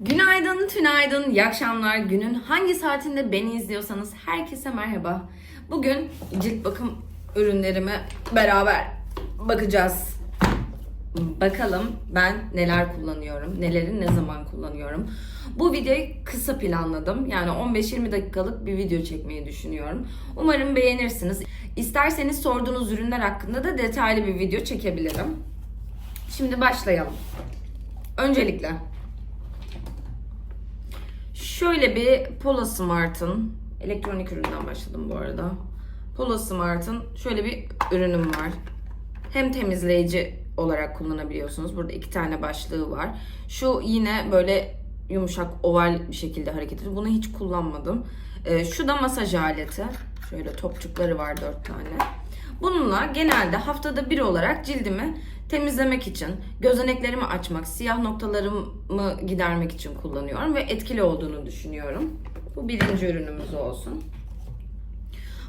Günaydın, tünaydın, iyi akşamlar. Günün hangi saatinde beni izliyorsanız herkese merhaba. Bugün cilt bakım ürünlerime beraber bakacağız. Bakalım ben neler kullanıyorum, neleri ne zaman kullanıyorum. Bu videoyu kısa planladım. Yani 15-20 dakikalık bir video çekmeyi düşünüyorum. Umarım beğenirsiniz. İsterseniz sorduğunuz ürünler hakkında da detaylı bir video çekebilirim. Şimdi başlayalım. Öncelikle Şöyle bir Pola Smart'ın elektronik üründen başladım bu arada. Pola Smart'ın şöyle bir ürünüm var. Hem temizleyici olarak kullanabiliyorsunuz. Burada iki tane başlığı var. Şu yine böyle yumuşak oval bir şekilde hareket ediyor. Bunu hiç kullanmadım. Ee, şu da masaj aleti. Şöyle topçukları var dört tane. Bununla genelde haftada bir olarak cildimi temizlemek için, gözeneklerimi açmak, siyah noktalarımı gidermek için kullanıyorum ve etkili olduğunu düşünüyorum. Bu birinci ürünümüz olsun.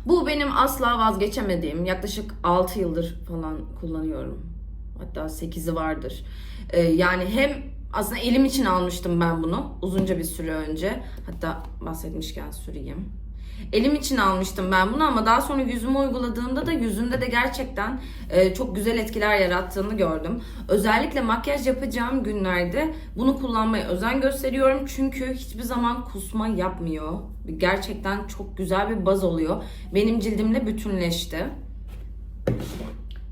Bu benim asla vazgeçemediğim, yaklaşık 6 yıldır falan kullanıyorum. Hatta 8'i vardır. Ee, yani hem aslında elim için almıştım ben bunu uzunca bir süre önce. Hatta bahsetmişken süreyim. Elim için almıştım ben bunu ama daha sonra yüzüme uyguladığımda da yüzümde de gerçekten e, çok güzel etkiler yarattığını gördüm. Özellikle makyaj yapacağım günlerde bunu kullanmaya özen gösteriyorum. Çünkü hiçbir zaman kusma yapmıyor. Gerçekten çok güzel bir baz oluyor. Benim cildimle bütünleşti.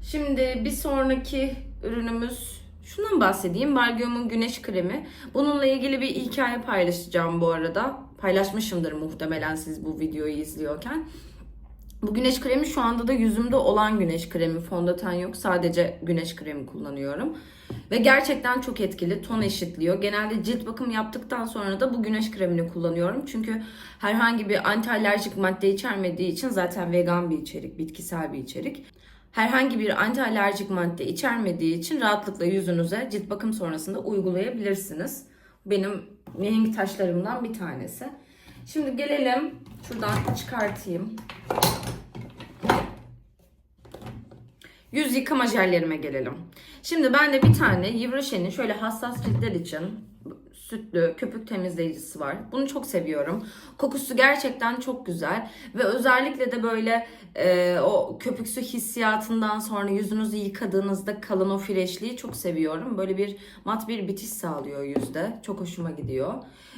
Şimdi bir sonraki ürünümüz şundan bahsedeyim. Balgom'un güneş kremi. Bununla ilgili bir hikaye paylaşacağım bu arada. Paylaşmışımdır muhtemelen siz bu videoyu izliyorken. Bu güneş kremi şu anda da yüzümde olan güneş kremi. Fondöten yok. Sadece güneş kremi kullanıyorum. Ve gerçekten çok etkili. Ton eşitliyor. Genelde cilt bakım yaptıktan sonra da bu güneş kremini kullanıyorum. Çünkü herhangi bir anti alerjik madde içermediği için zaten vegan bir içerik, bitkisel bir içerik. Herhangi bir anti alerjik madde içermediği için rahatlıkla yüzünüze cilt bakım sonrasında uygulayabilirsiniz. Benim mihenk taşlarımdan bir tanesi. Şimdi gelelim şuradan çıkartayım. Yüz yıkama jellerime gelelim. Şimdi ben de bir tane Yves Rocher'in şöyle hassas ciltler için sütlü köpük temizleyicisi var. Bunu çok seviyorum. Kokusu gerçekten çok güzel ve özellikle de böyle e, o köpüksü hissiyatından sonra yüzünüzü yıkadığınızda kalan o freşliği çok seviyorum. Böyle bir mat bir bitiş sağlıyor yüzde. Çok hoşuma gidiyor.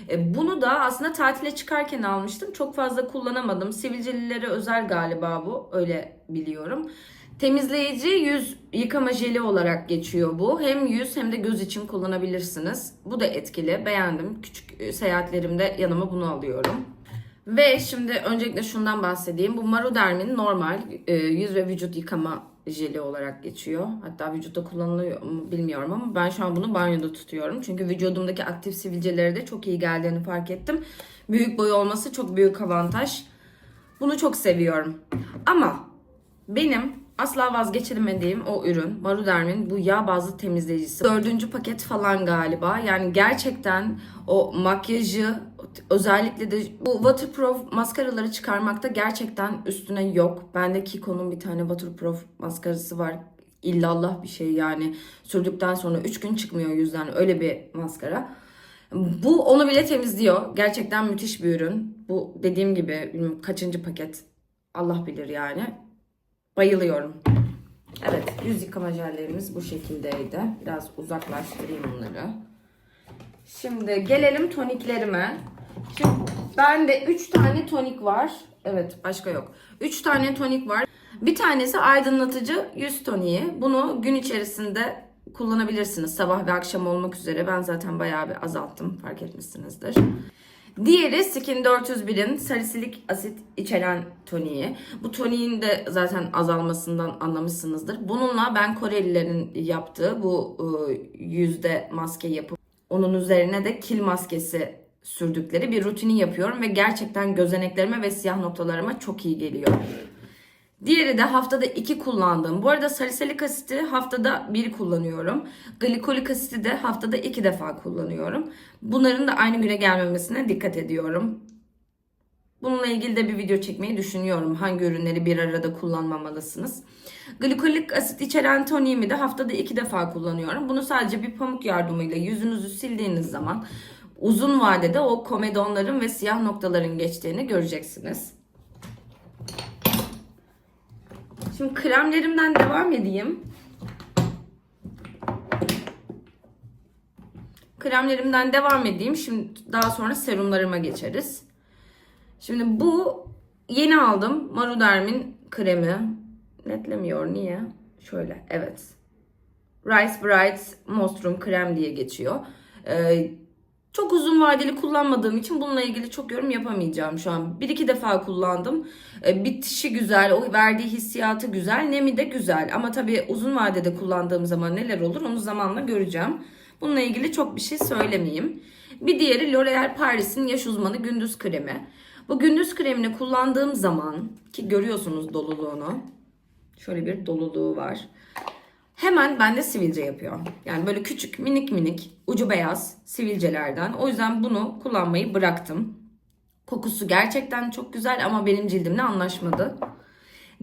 E, bunu da aslında tatile çıkarken almıştım. Çok fazla kullanamadım. Sivilcelilere özel galiba bu. Öyle biliyorum. Temizleyici yüz yıkama jeli olarak geçiyor bu. Hem yüz hem de göz için kullanabilirsiniz. Bu da etkili. Beğendim. Küçük e, seyahatlerimde yanıma bunu alıyorum. Ve şimdi öncelikle şundan bahsedeyim. Bu Maruderm'in normal e, yüz ve vücut yıkama jeli olarak geçiyor. Hatta vücutta kullanılıyor mu bilmiyorum ama ben şu an bunu banyoda tutuyorum. Çünkü vücudumdaki aktif sivilcelere de çok iyi geldiğini fark ettim. Büyük boy olması çok büyük avantaj. Bunu çok seviyorum. Ama benim asla vazgeçemediğim o ürün Maruderm'in bu yağ bazlı temizleyicisi. Dördüncü paket falan galiba. Yani gerçekten o makyajı özellikle de bu waterproof maskaraları çıkarmakta gerçekten üstüne yok. Bende Kiko'nun bir tane waterproof maskarası var. İllallah bir şey yani sürdükten sonra 3 gün çıkmıyor yüzden öyle bir maskara. Bu onu bile temizliyor. Gerçekten müthiş bir ürün. Bu dediğim gibi kaçıncı paket Allah bilir yani. Bayılıyorum. Evet, yüz yıkama jellerimiz bu şekildeydi. Biraz uzaklaştırayım bunları. Şimdi gelelim toniklerime. Şimdi bende 3 tane tonik var. Evet, başka yok. 3 tane tonik var. Bir tanesi aydınlatıcı yüz toniği. Bunu gün içerisinde kullanabilirsiniz. Sabah ve akşam olmak üzere. Ben zaten bayağı bir azalttım. Fark etmişsinizdir. Diğeri Skin 401'in salisilik asit içeren toniği. Bu toniğin de zaten azalmasından anlamışsınızdır. Bununla ben Korelilerin yaptığı bu e, yüzde maske yapıp onun üzerine de kil maskesi sürdükleri bir rutini yapıyorum ve gerçekten gözeneklerime ve siyah noktalarıma çok iyi geliyor. Diğeri de haftada 2 kullandığım. Bu arada salisilik asiti haftada 1 kullanıyorum. Glikolik asiti de haftada 2 defa kullanıyorum. Bunların da aynı güne gelmemesine dikkat ediyorum. Bununla ilgili de bir video çekmeyi düşünüyorum. Hangi ürünleri bir arada kullanmamalısınız. Glikolik asit içeren toniğimi de haftada 2 defa kullanıyorum. Bunu sadece bir pamuk yardımıyla yüzünüzü sildiğiniz zaman uzun vadede o komedonların ve siyah noktaların geçtiğini göreceksiniz. Şimdi kremlerimden devam edeyim. Kremlerimden devam edeyim. Şimdi daha sonra serumlarıma geçeriz. Şimdi bu yeni aldım. Maruderm'in kremi. Netlemiyor. Niye? Şöyle. Evet. Rice Bright Moisturizer krem diye geçiyor. Ee, çok uzun vadeli kullanmadığım için bununla ilgili çok yorum yapamayacağım şu an. Bir iki defa kullandım. Ee, bitişi güzel, o verdiği hissiyatı güzel, nemi de güzel. Ama tabii uzun vadede kullandığım zaman neler olur onu zamanla göreceğim. Bununla ilgili çok bir şey söylemeyeyim. Bir diğeri L'Oreal Paris'in yaş uzmanı gündüz kremi. Bu gündüz kremini kullandığım zaman ki görüyorsunuz doluluğunu. Şöyle bir doluluğu var. Hemen bende sivilce yapıyor. Yani böyle küçük minik minik ucu beyaz sivilcelerden. O yüzden bunu kullanmayı bıraktım. Kokusu gerçekten çok güzel ama benim cildimle anlaşmadı.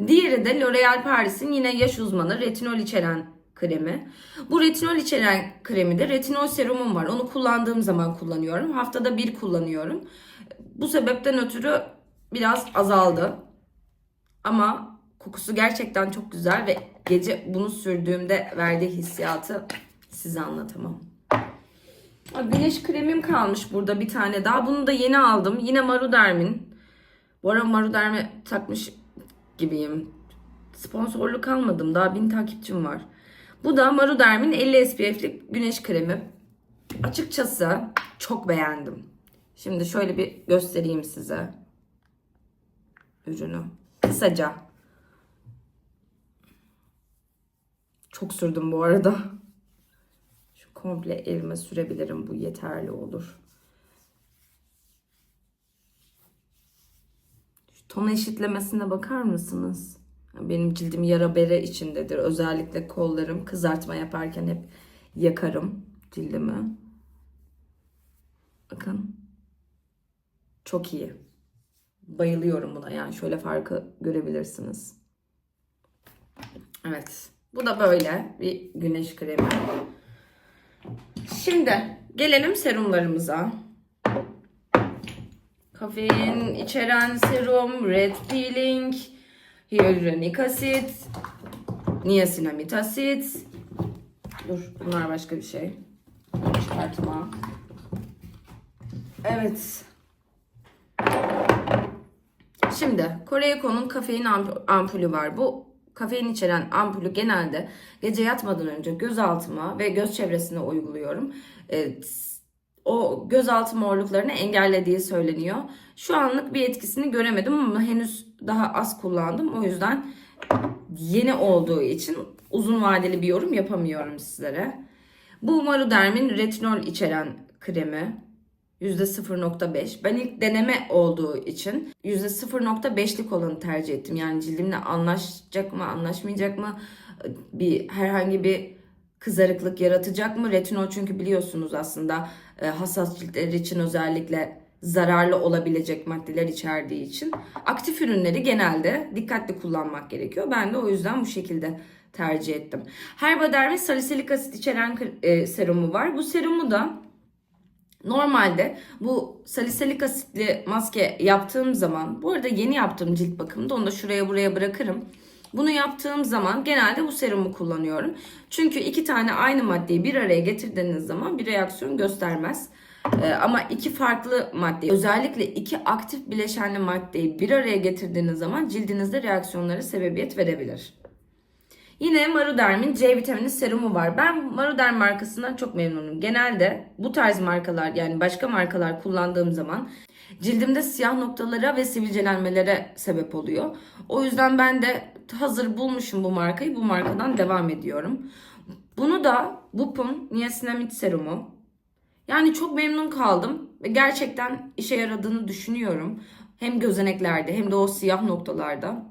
Diğeri de L'Oreal Paris'in yine yaş uzmanı retinol içeren kremi. Bu retinol içeren kremi de retinol serumum var. Onu kullandığım zaman kullanıyorum. Haftada bir kullanıyorum. Bu sebepten ötürü biraz azaldı. Ama kokusu gerçekten çok güzel ve gece bunu sürdüğümde verdiği hissiyatı size anlatamam. Aa, Güneş kremim kalmış burada bir tane daha. Bunu da yeni aldım. Yine Maruderm'in. Bu ara Maruderm'e takmış gibiyim. Sponsorluk almadım. Daha bin takipçim var. Bu da Maruderm'in 50 SPF'li güneş kremi. Açıkçası çok beğendim. Şimdi şöyle bir göstereyim size. Ürünü. Kısaca. Çok sürdüm bu arada. Şu komple elime sürebilirim. Bu yeterli olur. Şu ton eşitlemesine bakar mısınız? Benim cildim yara bere içindedir. Özellikle kollarım kızartma yaparken hep yakarım cildimi. Bakın. Çok iyi. Bayılıyorum buna. Yani şöyle farkı görebilirsiniz. Evet. Bu da böyle bir güneş kremi. Şimdi gelelim serumlarımıza. Kafein içeren serum, red peeling, hyaluronik asit, niasinamid asit. Dur bunlar başka bir şey. Çıkartma. Evet. Şimdi Koreeko'nun kafein amp- ampulü var. Bu kafein içeren ampulü genelde gece yatmadan önce göz altıma ve göz çevresine uyguluyorum. Ee, o gözaltı morluklarını engellediği söyleniyor. Şu anlık bir etkisini göremedim ama henüz daha az kullandım. O yüzden yeni olduğu için uzun vadeli bir yorum yapamıyorum sizlere. Bu Maruderm'in retinol içeren kremi. %0.5. Ben ilk deneme olduğu için %0.5'lik olanı tercih ettim. Yani cildimle anlaşacak mı, anlaşmayacak mı? Bir herhangi bir kızarıklık yaratacak mı? Retinol çünkü biliyorsunuz aslında e, hassas ciltler için özellikle zararlı olabilecek maddeler içerdiği için aktif ürünleri genelde dikkatli kullanmak gerekiyor. Ben de o yüzden bu şekilde tercih ettim. Herbadar salisilik asit içeren e, serumu var. Bu serumu da Normalde bu salisilik asitli maske yaptığım zaman, bu arada yeni yaptığım cilt bakımında onu da şuraya buraya bırakırım. Bunu yaptığım zaman genelde bu serumu kullanıyorum. Çünkü iki tane aynı maddeyi bir araya getirdiğiniz zaman bir reaksiyon göstermez. Ee, ama iki farklı madde, özellikle iki aktif bileşenli maddeyi bir araya getirdiğiniz zaman cildinizde reaksiyonlara sebebiyet verebilir. Yine Maruderm'in C vitamini serumu var. Ben Maruderm markasından çok memnunum. Genelde bu tarz markalar yani başka markalar kullandığım zaman cildimde siyah noktalara ve sivilcelenmelere sebep oluyor. O yüzden ben de hazır bulmuşum bu markayı. Bu markadan devam ediyorum. Bunu da Bup'un niasinamid serumu. Yani çok memnun kaldım ve gerçekten işe yaradığını düşünüyorum. Hem gözeneklerde hem de o siyah noktalarda.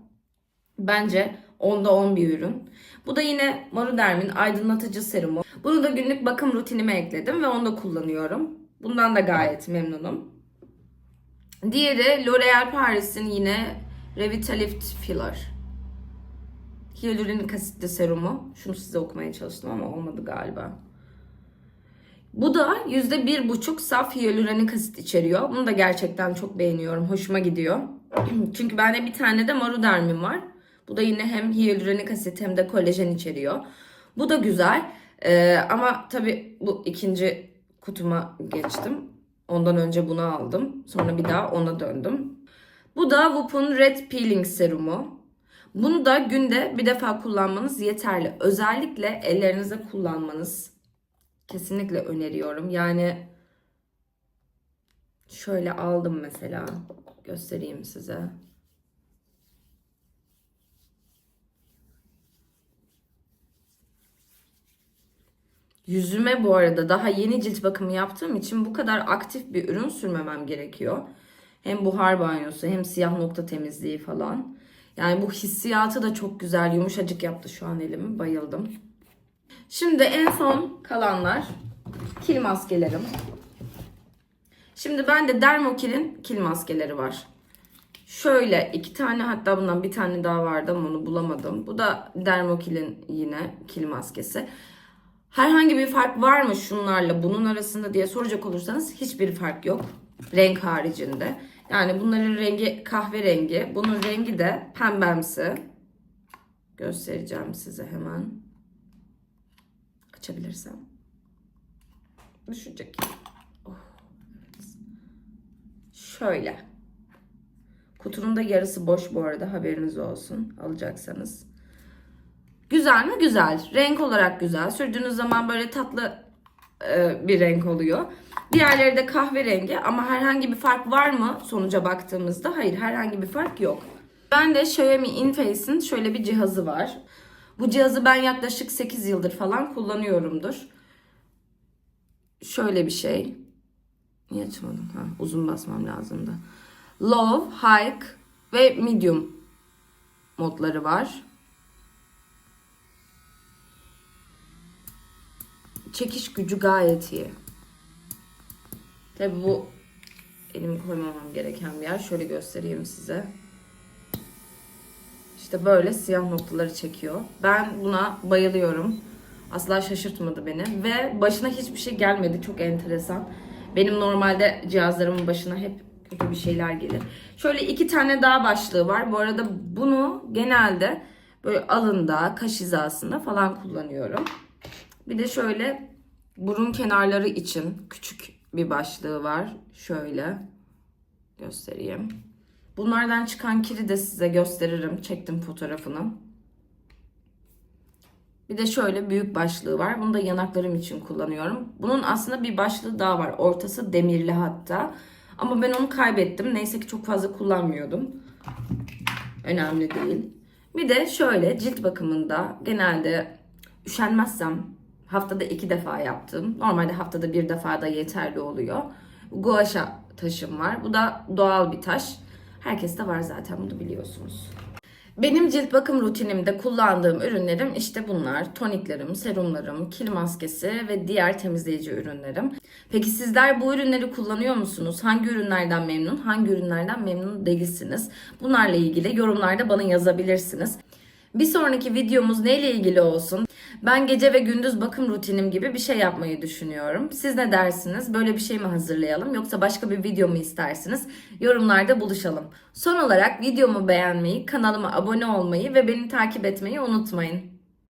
Bence onda 10 bir ürün. Bu da yine Maruderm'in aydınlatıcı serumu. Bunu da günlük bakım rutinime ekledim ve onu da kullanıyorum. Bundan da gayet memnunum. Diğeri L'Oreal Paris'in yine Revitalift Filler. Hyaluronik asitli serumu. Şunu size okumaya çalıştım ama olmadı galiba. Bu da %1,5 saf hyaluronik asit içeriyor. Bunu da gerçekten çok beğeniyorum. Hoşuma gidiyor. Çünkü bende bir tane de marudermin var. Bu da yine hem hyaluronik asit hem de kolajen içeriyor. Bu da güzel. Ee, ama tabii bu ikinci kutuma geçtim. Ondan önce bunu aldım. Sonra bir daha ona döndüm. Bu da Whoop'un Red Peeling Serumu. Bunu da günde bir defa kullanmanız yeterli. Özellikle ellerinize kullanmanız kesinlikle öneriyorum. Yani şöyle aldım mesela. Göstereyim size. Yüzüme bu arada daha yeni cilt bakımı yaptığım için bu kadar aktif bir ürün sürmemem gerekiyor. Hem buhar banyosu hem siyah nokta temizliği falan. Yani bu hissiyatı da çok güzel, yumuşacık yaptı şu an elimi. Bayıldım. Şimdi en son kalanlar kil maskelerim. Şimdi bende Dermokil'in kil maskeleri var. Şöyle iki tane hatta bundan bir tane daha vardı ama onu bulamadım. Bu da Dermokil'in yine kil maskesi. Herhangi bir fark var mı şunlarla bunun arasında diye soracak olursanız hiçbir fark yok. Renk haricinde. Yani bunların rengi kahverengi. Bunun rengi de pembemsi. Göstereceğim size hemen. Açabilirsem. Düşecek. Oh. Şöyle. Kutunun da yarısı boş bu arada haberiniz olsun alacaksanız. Güzel mi? Güzel. Renk olarak güzel. Sürdüğünüz zaman böyle tatlı e, bir renk oluyor. Diğerleri de kahverengi ama herhangi bir fark var mı sonuca baktığımızda? Hayır herhangi bir fark yok. Ben de Xiaomi InFace'in şöyle bir cihazı var. Bu cihazı ben yaklaşık 8 yıldır falan kullanıyorumdur. Şöyle bir şey. Niye açmadım? Ha, uzun basmam lazımdı. Low, High ve Medium modları var. Çekiş gücü gayet iyi. Tabi bu elimi koymamam gereken bir yer. Şöyle göstereyim size. İşte böyle siyah noktaları çekiyor. Ben buna bayılıyorum. Asla şaşırtmadı beni. Ve başına hiçbir şey gelmedi. Çok enteresan. Benim normalde cihazlarımın başına hep kötü bir şeyler gelir. Şöyle iki tane daha başlığı var. Bu arada bunu genelde böyle alında, kaş hizasında falan kullanıyorum. Bir de şöyle burun kenarları için küçük bir başlığı var. Şöyle göstereyim. Bunlardan çıkan kiri de size gösteririm. Çektim fotoğrafını. Bir de şöyle büyük başlığı var. Bunu da yanaklarım için kullanıyorum. Bunun aslında bir başlığı daha var. Ortası demirli hatta. Ama ben onu kaybettim. Neyse ki çok fazla kullanmıyordum. Önemli değil. Bir de şöyle cilt bakımında genelde üşenmezsem haftada iki defa yaptım. Normalde haftada bir defa da yeterli oluyor. Guaşa taşım var. Bu da doğal bir taş. Herkeste var zaten bunu biliyorsunuz. Benim cilt bakım rutinimde kullandığım ürünlerim işte bunlar. Toniklerim, serumlarım, kil maskesi ve diğer temizleyici ürünlerim. Peki sizler bu ürünleri kullanıyor musunuz? Hangi ürünlerden memnun, hangi ürünlerden memnun değilsiniz? Bunlarla ilgili yorumlarda bana yazabilirsiniz. Bir sonraki videomuz neyle ilgili olsun? Ben gece ve gündüz bakım rutinim gibi bir şey yapmayı düşünüyorum. Siz ne dersiniz? Böyle bir şey mi hazırlayalım yoksa başka bir video mu istersiniz? Yorumlarda buluşalım. Son olarak videomu beğenmeyi, kanalıma abone olmayı ve beni takip etmeyi unutmayın.